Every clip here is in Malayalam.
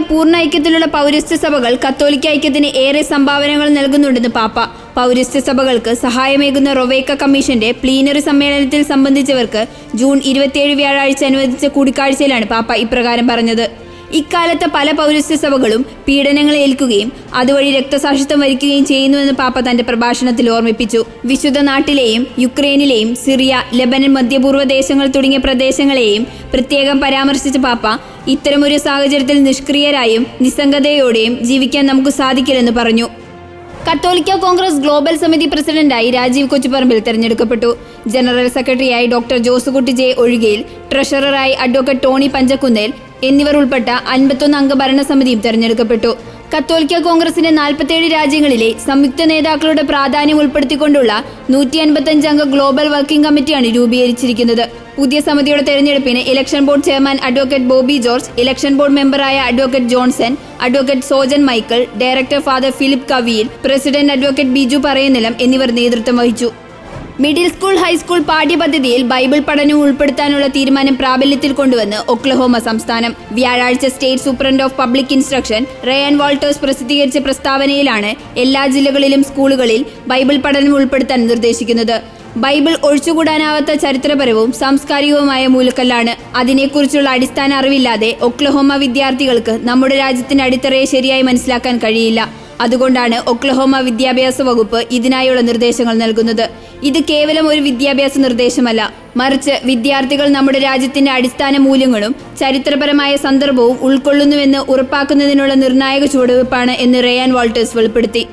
റോമയുമായി പൂർണ ഐക്യത്തിലുള്ള പൗരസ്ത്യ സഭകൾ കത്തോലിക്ക ഐക്യത്തിന് ഏറെ സംഭാവനകൾ നൽകുന്നുണ്ടെന്ന് പാപ്പ. പൗരസ്ത്യ സഭകൾക്ക് സഹായമേകുന്ന റൊവേക്ക കമ്മീഷന്റെ പ്ലീനറി സമ്മേളനത്തിൽ സംബന്ധിച്ചവർക്ക് ജൂൺ ഇരുപത്തിയേഴ് വ്യാഴാഴ്ച അനുവദിച്ച കൂടിക്കാഴ്ചയിലാണ് പാപ്പ ഇപ്രകാരം പറഞ്ഞത്. ഇക്കാലത്ത് പല പൗരസ്ത്യ സഭകളും പീഡനങ്ങൾ ഏൽക്കുകയും അതുവഴി രക്തസാക്ഷിത്വം വരിക്കുകയും ചെയ്യുന്നുവെന്ന് പാപ്പ തന്റെ പ്രഭാഷണത്തിൽ ഓർമ്മിപ്പിച്ചു. വിശുദ്ധ നാട്ടിലെയും യുക്രൈനിലെയും സിറിയ ലെബനൻ മധ്യപൂർവ ദേശങ്ങൾ തുടങ്ങിയ പ്രദേശങ്ങളെയും പ്രത്യേകം പരാമർശിച്ച പാപ്പ ഇത്തരമൊരു സാഹചര്യത്തിൽ നിഷ്ക്രിയരായും നിസ്സംഗതയോടെയും ജീവിക്കാൻ നമുക്ക് സാധിക്കില്ലെന്ന് പറഞ്ഞു. കത്തോലിക്ക കോൺഗ്രസ് ഗ്ലോബൽ സമിതി പ്രസിഡന്റായി രാജീവ് കൊച്ചുപറമ്പിൽ തെരഞ്ഞെടുക്കപ്പെട്ടു. ജനറൽ സെക്രട്ടറിയായി ഡോക്ടർ ജോസുകുട്ടി ജെ ഒഴികയിൽ ട്രഷററായി അഡ്വക്കേറ്റ് ടോണി പഞ്ചക്കുന്നേൽ എന്നിവർ ഉൾപ്പെട്ട അൻപത്തൊന്ന് അംഗ ഭരണസമിതിയും തെരഞ്ഞെടുക്കപ്പെട്ടു. കത്തോലിക്ക കോൺഗ്രസിന്റെ നാൽപ്പത്തേഴ് രാജ്യങ്ങളിലെ സംയുക്ത നേതാക്കളുടെ പ്രാധാന്യം ഉൾപ്പെടുത്തിക്കൊണ്ടുള്ള നൂറ്റി അൻപത്തഞ്ച് അംഗ ഗ്ലോബൽ വർക്കിംഗ് കമ്മിറ്റിയാണ് രൂപീകരിച്ചിരിക്കുന്നത്. പുതിയ സമിതിയുടെ തെരഞ്ഞെടുപ്പിന് election board chairman advocate Bobby George election board മെമ്പറായ advocate Johnson advocate Sojan Michael director father Philip കവിയിൽ president advocate Biju Parayanilam എന്നിവർ നേതൃത്വം വഹിച്ചു. മിഡിൽ സ്കൂൾ ഹൈസ്കൂൾ പാഠ്യപദ്ധതിയിൽ ബൈബിൾ പഠനം ഉൾപ്പെടുത്താനുള്ള തീരുമാനം പ്രാബല്യത്തിൽ കൊണ്ടുവന്ന് ഒക്ലഹോമ സംസ്ഥാനം. വ്യാഴാഴ്ച state superintendent of public instruction Ryan Walters പ്രസിദ്ധീകരിച്ച പ്രസ്താവനയിലാണ് എല്ലാ ജില്ലകളിലും സ്കൂളുകളിൽ ബൈബിൾ പഠനം ഉൾപ്പെടുത്താൻ നിർദ്ദേശിക്കുന്നത്. ബൈബിൾ ഒഴിച്ചുകൂടാനാവാത്ത ചരിത്രപരവും സാംസ്കാരികവുമായ മൂലക്കല്ലാണ്. അതിനെക്കുറിച്ചുള്ള അടിസ്ഥാന അറിവില്ലാതെ ഒക്ലഹോമ വിദ്യാർത്ഥികൾക്ക് നമ്മുടെ രാജ്യത്തിന്റെ അടിത്തറയെ ശരിയായി മനസ്സിലാക്കാൻ കഴിയില്ല. അതുകൊണ്ടാണ് ഒക്ലഹോമ വിദ്യാഭ്യാസ വകുപ്പ് ഇതിനായുള്ള നിർദ്ദേശങ്ങൾ നൽകുന്നത്. ഇത് കേവലം ഒരു വിദ്യാഭ്യാസ നിർദ്ദേശമല്ല. മറിച്ച് വിദ്യാർത്ഥികൾ നമ്മുടെ രാജ്യത്തിന്റെ അടിസ്ഥാന മൂല്യങ്ങളും ചരിത്രപരമായ സന്ദർഭവും ഉൾക്കൊള്ളുന്നുവെന്ന് ഉറപ്പാക്കുന്നതിനുള്ള നിർണായക ചുവടുവെപ്പാണ് എന്ന് റേയാൻ വാൾട്ടേഴ്സ് വെളിപ്പെടുത്തി.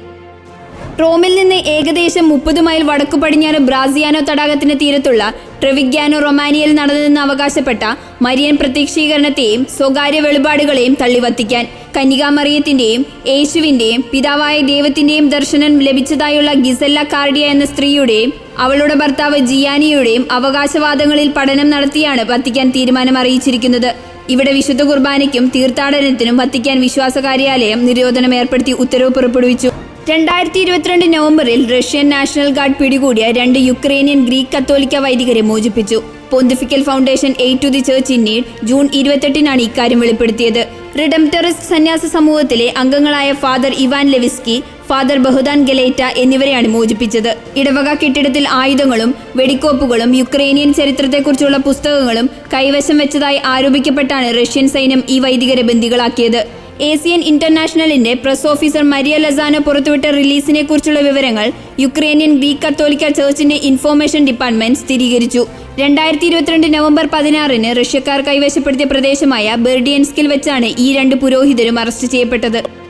റോമിൽ നിന്ന് ഏകദേശം മുപ്പത് മൈൽ വടക്കു പടിഞ്ഞാറ് ബ്രാസിയാനോ തടാകത്തിന്റെ തീരത്തുള്ള ട്രെവിഗ്യാനോ റൊമാനിയയിൽ നടന്നതെന്ന് അവകാശപ്പെട്ട മരിയൻ പ്രത്യക്ഷീകരണത്തെയും സ്വകാര്യ വെളിപാടുകളെയും തള്ളിവത്തിക്കാൻ കന്യകാമറിയത്തിന്റെയും യേശുവിന്റെയും പിതാവായ ദൈവത്തിന്റെയും ദർശനം ലഭിച്ചതായുള്ള ഗിസല്ല കാർഡിയ എന്ന സ്ത്രീയുടെയും അവളുടെ ഭർത്താവ് ജിയാനിയുടെയും അവകാശവാദങ്ങളിൽ പഠനം നടത്തിയാണ് വത്തിക്കാൻ തീരുമാനം അറിയിച്ചിരിക്കുന്നത്. ഇവിടെ വിശുദ്ധ കുർബാനയ്ക്കും തീർത്ഥാടനത്തിനും വത്തിക്കാൻ വിശ്വാസ കാര്യാലയം നിരോധനം ഏർപ്പെടുത്തി ഉത്തരവ് പുറപ്പെടുവിച്ചു. രണ്ടായിരത്തി ഇരുപത്തിരണ്ട് നവംബറിൽ റഷ്യൻ നാഷണൽ ഗാർഡ് പിടികൂടിയ രണ്ട് യുക്രൈനിയൻ ഗ്രീക്ക് കത്തോലിക്ക വൈദികരെ മോചിപ്പിച്ചു. Pontifical foundation aid to the church in June ഇരുപത്തെട്ടിനാണ് ഇക്കാര്യം വെളിപ്പെടുത്തിയത്. റിഡംറ്ററിസ്റ്റ് സന്യാസ സമൂഹത്തിലെ അംഗങ്ങളായ father Ivan Levytsky father Bohdan Geleta എന്നിവരെയാണ് മോചിപ്പിച്ചത്. ഇടവക കെട്ടിടത്തിൽ ആയുധങ്ങളും വെടിക്കോപ്പുകളും യുക്രൈനിയൻ ചരിത്രത്തെക്കുറിച്ചുള്ള പുസ്തകങ്ങളും കൈവശം വെച്ചതായി ആരോപിക്കപ്പെട്ടാണ് റഷ്യൻ സൈന്യം ഈ വൈദികരെ ബന്ദികളാക്കിയത്. ഏസിയൻ ഇന്റർനാഷണലിന്റെ പ്രസ് ഓഫീസർ മരിയ ലസാനോ പുറത്തുവിട്ട റിലീസിനെ കുറിച്ചുള്ള വിവരങ്ങൾ യുക്രൈനിയൻ ഗ്രീക്ക് കത്തോലിക്ക ചേർച്ചിന്റെ ഇൻഫോർമേഷൻ ഡിപ്പാർട്ട്മെന്റ് സ്ഥിരീകരിച്ചു. രണ്ടായിരത്തി ഇരുപത്തിരണ്ട് നവംബർ പതിനാറിന് റഷ്യക്കാർ കൈവശപ്പെടുത്തിയ പ്രദേശമായ ബെർഡിയൻസ്കിൽ വെച്ചാണ് ഈ രണ്ട് പുരോഹിതരും അറസ്റ്റ് ചെയ്യപ്പെട്ടത്.